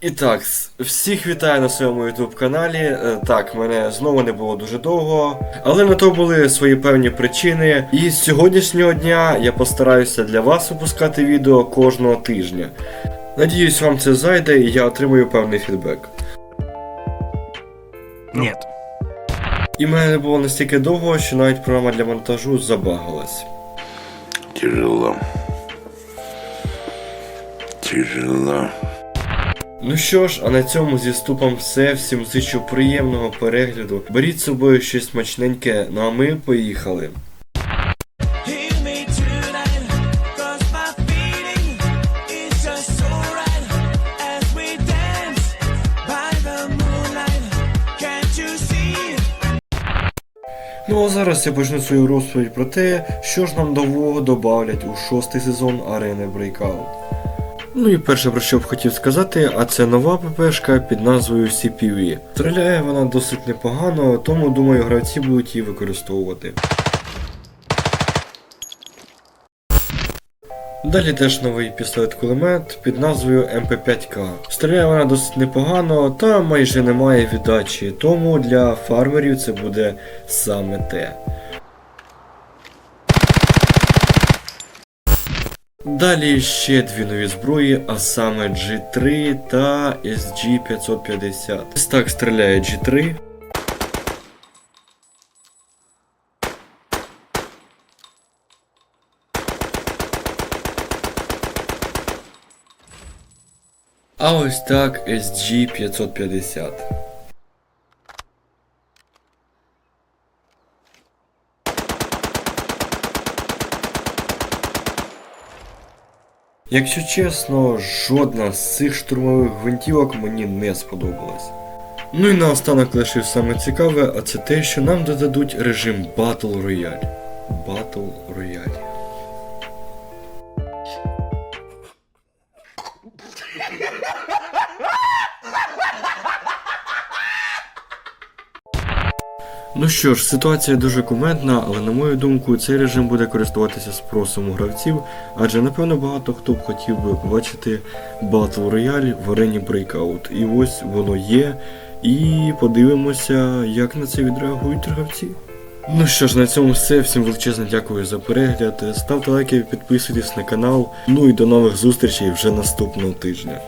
І так, всіх вітаю на своєму YouTube каналі. Е, Так, мене знову не було дуже довго, але на то були свої певні причини. І з сьогоднішнього дня я постараюся для вас випускати відео кожного тижня. Надіюсь, вам це зайде і я отримую певний фідбек. Нет. І мене не було настільки довго, що навіть програма для монтажу забагалась. Тяжело. Тяжело. Ну що ж, а на цьому зі ступом все. Всім зичу приємного перегляду. Беріть з собою щось смачненьке, ну а ми поїхали. Ну а зараз я почну свою розповідь про те, що ж нам нового добавлять у шостий сезон арени Breakout. Ну і перше про що б хотів сказати, а це нова ППшка під назвою CPV. Стріляє вона досить непогано, тому думаю гравці будуть її використовувати. Далі теж новий пістолет-кулемет під назвою МП5К. Стріляє вона досить непогано, та майже немає віддачі, тому для фармерів це буде саме те. Далі ще дві нові зброї, а саме G3 та SG550. Ось так стріляє G3. А ось так SG550. Якщо чесно, жодна з цих штурмових гвинтівок мені не сподобалась. Ну і наостанок лишив саме цікаве, а це те, що нам додадуть режим Battle Royale. Battle Royale. Ну що ж, ситуація дуже кумедна, але на мою думку, цей режим буде користуватися спросом у гравців, адже напевно багато хто б хотів би побачити Battle Royale в арені Breakout. І ось воно є. І подивимося, як на це відреагують гравці. Ну що ж, на цьому все. Всім величезне дякую за перегляд. Ставте лайки, підписуйтесь на канал. Ну і до нових зустрічей вже наступного тижня.